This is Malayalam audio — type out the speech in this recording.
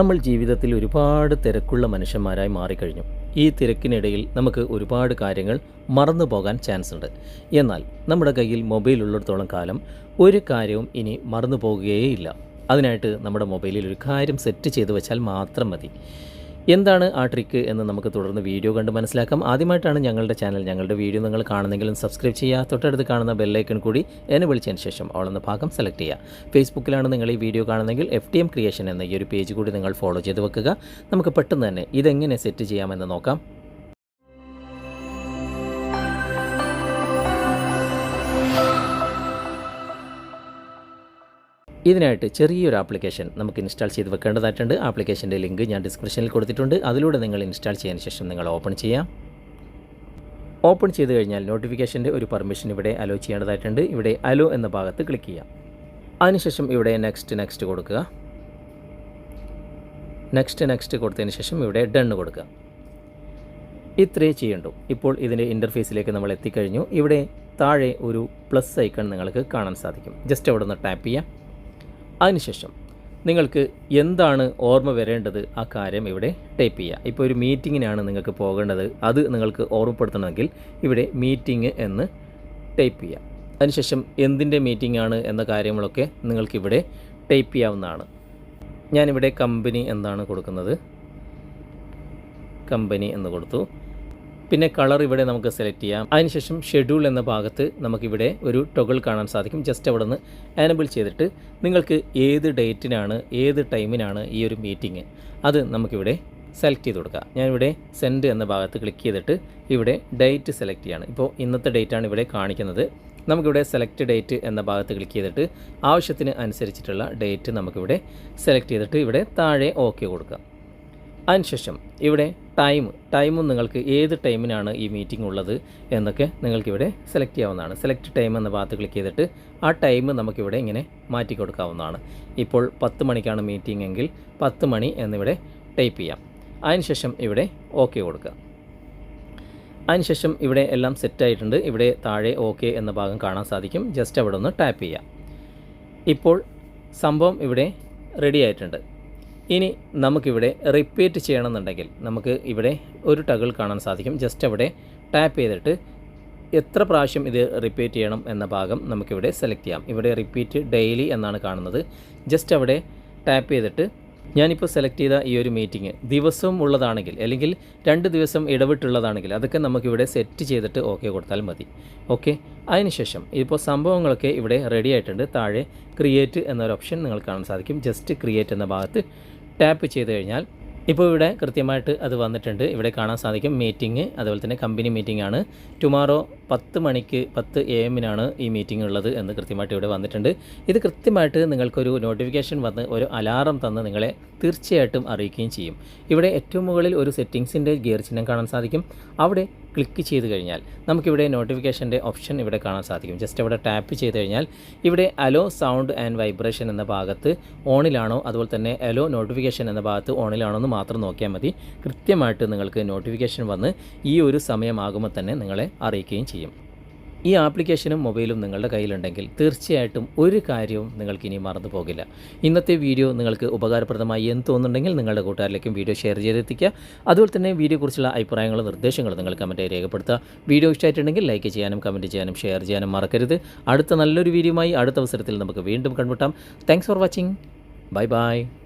നമ്മൾ ജീവിതത്തിൽ ഒരുപാട് തിരക്കുള്ള മനുഷ്യന്മാരായി മാറിക്കഴിഞ്ഞു. ഈ തിരക്കിനിടയിൽ നമുക്ക് ഒരുപാട് കാര്യങ്ങൾ മറന്നു പോകാൻ ചാൻസ് ഉണ്ട്. എന്നാൽ നമ്മുടെ കയ്യിൽ മൊബൈൽ ഉള്ളിടത്തോളം കാലം ഒരു കാര്യവും ഇനി മറന്നു പോകുകയേയില്ല. അതിനായിട്ട് നമ്മുടെ മൊബൈലിൽ ഒരു കാര്യം സെറ്റ് ചെയ്തു വെച്ചാൽ മാത്രം മതി. എന്താണ് ആ ട്രിക്ക് എന്ന് നമുക്ക് തുടർന്ന് വീഡിയോ കണ്ട് മനസ്സിലാക്കാം. ആദ്യമായിട്ടാണ് ഞങ്ങളുടെ ചാനൽ ഞങ്ങളുടെ വീഡിയോ നിങ്ങൾ കാണുന്നെങ്കിലും സബ്സ്ക്രൈബ് ചെയ്യുക തൊട്ടടുത്ത് കാണുന്ന ബെല്ലൈക്കൺ കൂടി എന്നെ വിളിച്ചതിന് ശേഷം അവളെന്ന ഭാഗം സെലക്ട് ചെയ്യുക ഫേസ്ബുക്കിലാണ് നിങ്ങൾ ഈ വീഡിയോ കാണുന്നെങ്കിൽ എഫ് ടി എം ക്രിയേഷൻ എന്ന ഈ ഒരു പേജ് കൂടി നിങ്ങൾ ഫോളോ ചെയ്ത് വെക്കുക. നമുക്ക് പെട്ടെന്ന് തന്നെ ഇതെങ്ങനെ സെറ്റ് ചെയ്യാമെന്ന് നോക്കാം. ഇതിനായിട്ട് ചെറിയൊരു ആപ്ലിക്കേഷൻ നമുക്ക് ഇൻസ്റ്റാൾ ചെയ്ത് വെക്കേണ്ടതായിട്ടുണ്ട്. ആപ്ലിക്കേഷന്റെ ലിങ്ക് ഞാൻ ഡിസ്ക്രിപ്ഷനിൽ കൊടുത്തിട്ടുണ്ട്. അതിലൂടെ നിങ്ങൾ ഇൻസ്റ്റാൾ ചെയ്യാൻ ശേഷം നിങ്ങൾ ഓപ്പൺ ചെയ്യാം. ഓപ്പൺ ചെയ്ത് കഴിഞ്ഞാൽ നോട്ടിഫിക്കേഷന്റെ ഒരു പെർമിഷൻ ഇവിടെ അലോ ചെയ്യേണ്ടതായിട്ടുണ്ട്. ഇവിടെ അലോ എന്ന ഭാഗത്ത് ക്ലിക്ക് ചെയ്യാം. അതിനുശേഷം ഇവിടെ നെക്സ്റ്റ് നെക്സ്റ്റ് കൊടുക്കുക. നെക്സ്റ്റ് നെക്സ്റ്റ് കൊടുത്തതിന് ശേഷം ഇവിടെ ഡൺ കൊടുക്കുക. ഇത്രയേ ചെയ്യണ്ടു. ഇപ്പോൾ ഇതിന്റെ ഇന്റർഫേസിലേക്ക് നമ്മൾ എത്തിക്കഴിഞ്ഞു. ഇവിടെ താഴെ ഒരു പ്ലസ് ഐക്കൺ നിങ്ങൾക്ക് കാണാൻ സാധിക്കും. ജസ്റ്റ് അവിടെ നിന്ന് ടാപ്പ് ചെയ്യാം. അതിനുശേഷം നിങ്ങൾക്ക് എന്താണ് ഓർമ്മ വരേണ്ടത്? ആ കാര്യം ഇവിടെ ടൈപ്പ് ചെയ്യുക. ഇപ്പോൾ ഒരു മീറ്റിങ്ങിനാണ് നിങ്ങൾക്ക് പോകേണ്ടത്. അത് നിങ്ങൾക്ക് ഓർമ്മപ്പെടുത്തണമെങ്കിൽ ഇവിടെ മീറ്റിംഗ് എന്ന് ടൈപ്പ് ചെയ്യുക. അതിനുശേഷം എന്തിന്റെ മീറ്റിംഗ് ആണ് എന്ന കാര്യങ്ങളൊക്കെ നിങ്ങൾക്കിവിടെ ടൈപ്പ് ചെയ്യാവുന്നതാണ്. ഞാനിവിടെ കമ്പനി എന്നാണ് കൊടുക്കുന്നത്? കമ്പനി എന്ന് കൊടുത്തു. പിന്നെ കളർ ഇവിടെ നമുക്ക് സെലക്ട് ചെയ്യാം. അതിനുശേഷം ഷെഡ്യൂൾ എന്ന ഭാഗത്ത് നമുക്കിവിടെ ഒരു ടൊഗിൾ കാണാൻ സാധിക്കും. ജസ്റ്റ് അവിടെ നിന്ന് ചെയ്തിട്ട് നിങ്ങൾക്ക് ഏത് ഡേറ്റിനാണ് ഏത് ടൈമിനാണ് ഈ ഒരു മീറ്റിംഗ് അത് നമുക്കിവിടെ സെലക്ട് ചെയ്ത് കൊടുക്കുക ഞാനിവിടെ സെൻഡ് എന്ന ഭാഗത്ത് ക്ലിക്ക് ചെയ്തിട്ട് ഇവിടെ ഡേറ്റ് സെലക്ട് ചെയ്യാണ്. ഇപ്പോൾ ഇന്നത്തെ ഡേറ്റാണ് ഇവിടെ കാണിക്കുന്നത്. നമുക്കിവിടെ സെലക്ട് ഡേറ്റ് എന്ന ഭാഗത്ത് ക്ലിക്ക് ചെയ്തിട്ട് ആവശ്യത്തിന് അനുസരിച്ചിട്ടുള്ള ഡേറ്റ് നമുക്കിവിടെ സെലക്ട് ചെയ്തിട്ട് ഇവിടെ താഴെ ഓക്കെ കൊടുക്കുക അതിനുശേഷം ഇവിടെ ടൈം ടൈമും നിങ്ങൾക്ക് ഏത് ടൈമിനാണ് ഈ മീറ്റിംഗ് ഉള്ളത് എന്നൊക്കെ നിങ്ങൾക്കിവിടെ സെലക്ട് ചെയ്യാവുന്നതാണ്. സെലക്ട് ടൈം എന്ന ഭാഗത്ത് ക്ലിക്ക് ചെയ്തിട്ട് ആ ടൈം നമുക്കിവിടെ ഇങ്ങനെ മാറ്റി കൊടുക്കാവുന്നതാണ്. ഇപ്പോൾ പത്ത് മണിക്കാണ് മീറ്റിംഗ് എങ്കിൽ പത്ത് മണി എന്നിവിടെ ടൈപ്പ് ചെയ്യാം. അതിനുശേഷം ഇവിടെ ഓക്കെ കൊടുക്കുക. അതിനുശേഷം ഇവിടെ എല്ലാം സെറ്റായിട്ടുണ്ട് ഇവിടെ താഴെ ഓക്കെ എന്ന ഭാഗം കാണാൻ സാധിക്കും. ജസ്റ്റ് അവിടെ ഒന്ന് ടാപ്പ് ചെയ്യാം. ഇപ്പോൾ സംഭവം ഇവിടെ റെഡി ആയിട്ടുണ്ട്. ഇനി നമുക്കിവിടെ റിപ്പീറ്റ് ചെയ്യണമെന്നുണ്ടെങ്കിൽ നമുക്ക് ഇവിടെ ഒരു ടഗിൾ കാണാൻ സാധിക്കും. ജസ്റ്റ് അവിടെ ടാപ്പ് ചെയ്തിട്ട് എത്ര പ്രാവശ്യം ഇത് റിപ്പീറ്റ് ചെയ്യണം എന്ന ഭാഗം നമുക്കിവിടെ സെലക്ട് ചെയ്യാം. ഇവിടെ റിപ്പീറ്റ് ഡെയിലി എന്നാണ് കാണുന്നത്. ജസ്റ്റ് അവിടെ ടാപ്പ് ചെയ്തിട്ട് ഞാനിപ്പോൾ സെലക്ട് ചെയ്ത ഈ ഒരു മീറ്റിംഗ് ദിവസവും ഉള്ളതാണെങ്കിൽ അല്ലെങ്കിൽ രണ്ട് ദിവസം ഇടവിട്ടുള്ളതാണെങ്കിൽ അതൊക്കെ നമുക്കിവിടെ സെറ്റ് ചെയ്തിട്ട് ഓക്കെ കൊടുത്താൽ മതി. ഓക്കെ അതിനുശേഷം ഇപ്പോൾ സംഭവങ്ങളൊക്കെ ഇവിടെ റെഡി ആയിട്ടുണ്ട്. താഴെ ക്രിയേറ്റ് എന്നൊരു ഓപ്ഷൻ നിങ്ങൾക്ക് കാണാൻ സാധിക്കും. ജസ്റ്റ് ക്രിയേറ്റ് എന്ന ഭാഗത്ത് ടാപ്പ് ചെയ്ത് കഴിഞ്ഞാൽ ഇപ്പോൾ ഇവിടെ കൃത്യമായിട്ട് അത് വന്നിട്ടുണ്ട്. ഇവിടെ കാണാൻ സാധിക്കും മീറ്റിംഗ്. അതുപോലെ തന്നെ കമ്പനി മീറ്റിംഗ് ആണ്. ടുമാറോ പത്ത് മണിക്ക് പത്ത് എ എമ്മിനാണ് ഈ മീറ്റിംഗ് ഉള്ളത് എന്ന് കൃത്യമായിട്ട് ഇവിടെ വന്നിട്ടുണ്ട്. ഇത് കൃത്യമായിട്ട് നിങ്ങൾക്കൊരു നോട്ടിഫിക്കേഷൻ വന്ന് ഒരു അലാറം തന്ന് നിങ്ങളെ തീർച്ചയായിട്ടും അറിയിക്കുകയും ചെയ്യും. ഇവിടെ ഏറ്റവും മുകളിൽ ഒരു സെറ്റിങ്സിന്റെ ഗിയർ ചിഹ്നം കാണാൻ സാധിക്കും. അവിടെ ക്ലിക്ക് ചെയ്ത് കഴിഞ്ഞാൽ നമുക്കിവിടെ നോട്ടിഫിക്കേഷന്റെ ഓപ്ഷൻ ഇവിടെ കാണാൻ സാധിക്കും. ജസ്റ്റ് ഇവിടെ ടാപ്പ് ചെയ്ത് കഴിഞ്ഞാൽ ഇവിടെ അലോ സൗണ്ട് ആൻഡ് വൈബ്രേഷൻ എന്ന ഭാഗത്ത് ഓണിലാണോ അതുപോലെ തന്നെ അലോ നോട്ടിഫിക്കേഷൻ എന്ന ഭാഗത്ത് ഓണിലാണോ എന്ന് മാത്രം നോക്കിയാൽ മതി. കൃത്യമായിട്ട് നിങ്ങൾക്ക് നോട്ടിഫിക്കേഷൻ വന്ന് ഈ ഒരു സമയമാകുമ്പോൾ തന്നെ നിങ്ങളെ അറിയിക്കുകയും ചെയ്യും. ഈ ആപ്ലിക്കേഷനും മൊബൈലും നിങ്ങളുടെ കയ്യിലുണ്ടെങ്കിൽ തീർച്ചയായിട്ടും ഒരു കാര്യവും നിങ്ങൾക്ക് ഇനി മറന്നു പോകില്ല. ഇന്നത്തെ വീഡിയോ നിങ്ങൾക്ക് ഉപകാരപ്രദമായി എന്ന് തോന്നുന്നുണ്ടെങ്കിൽ നിങ്ങളുടെ കൂട്ടുകാരിലേക്കും വീഡിയോ ഷെയർ ചെയ്തെത്തിക്കുക. അതുപോലെ തന്നെ വീഡിയോയെക്കുറിച്ചുള്ള അഭിപ്രായങ്ങളും നിർദ്ദേശങ്ങളും നിങ്ങൾ കമന്റായി രേഖപ്പെടുത്തുക. വീഡിയോ ഇഷ്ടമായിട്ടുണ്ടെങ്കിൽ ലൈക്ക് ചെയ്യാനും കമന്റ് ചെയ്യാനും ഷെയർ ചെയ്യാനും മറക്കരുത്. അടുത്ത നല്ലൊരു വീഡിയോയുമായി അടുത്ത അവസരത്തിൽ നമുക്ക് വീണ്ടും കണ്ടുമുട്ടാം. Thanks for watching bye bye